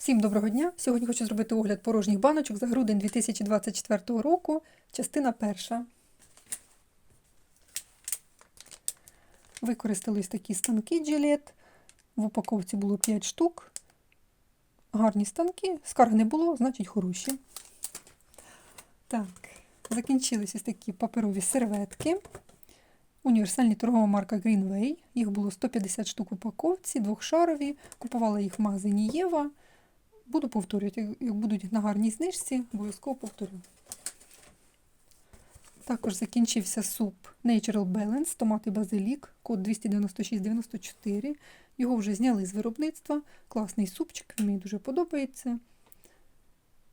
Всім доброго дня! Сьогодні хочу зробити огляд порожніх баночок за грудень 2024 року, частина перша. Використались такі станки Gillette. В упаковці було 5 штук. Гарні станки. Скарг не було, значить хороші. Так, закінчились ось такі паперові серветки. Універсальні торгова марка Greenway. Їх було 150 штук в упаковці, двохшарові. Купувала їх в магазині Єва. Буду повторювати, як- будуть на гарній знижці, обов'язково повторю. Також закінчився суп Natural Balance, томат і базилік, код 29694. Його вже зняли з виробництва. Класний супчик, мені дуже подобається.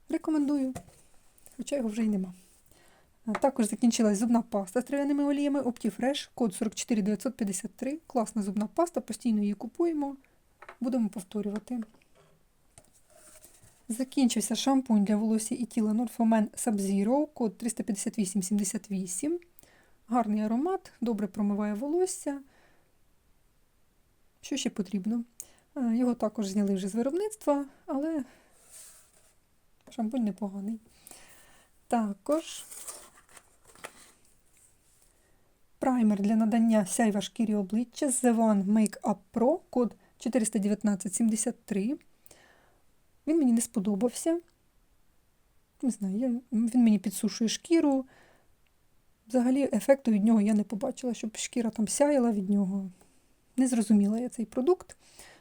Рекомендую, хоча його вже й нема. Також закінчилась зубна паста з трав'яними оліями Optifresh, код 44953. Класна зубна паста, постійно її купуємо. Будемо повторювати. Закінчився шампунь для волосся і тіла Norfomen Sub-Zero, код 35878. Гарний аромат, добре промиває волосся. Що ще потрібно? Е, Його також зняли вже з виробництва, але шампунь непоганий. Також праймер для надання сяйва шкірі обличчя The One Make-up Pro, код 41973. Він мені не сподобався. Не знаю, він мені підсушує шкіру. Взагалі, ефекту від нього я не побачила, щоб шкіра там сяяла від нього. Не зрозуміла я цей продукт,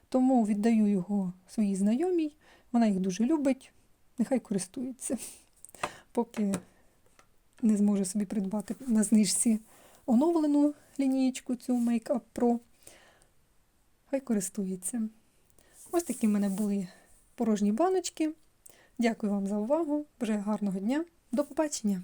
тому віддаю його своїй знайомій. Вона їх дуже любить. Нехай користується, поки не зможе собі придбати на знижці оновлену лінієчку цю Make-up Pro. Хай користується. Ось такі в мене були порожні баночки. Дякую вам за увагу. Бажаю гарного дня. До побачення!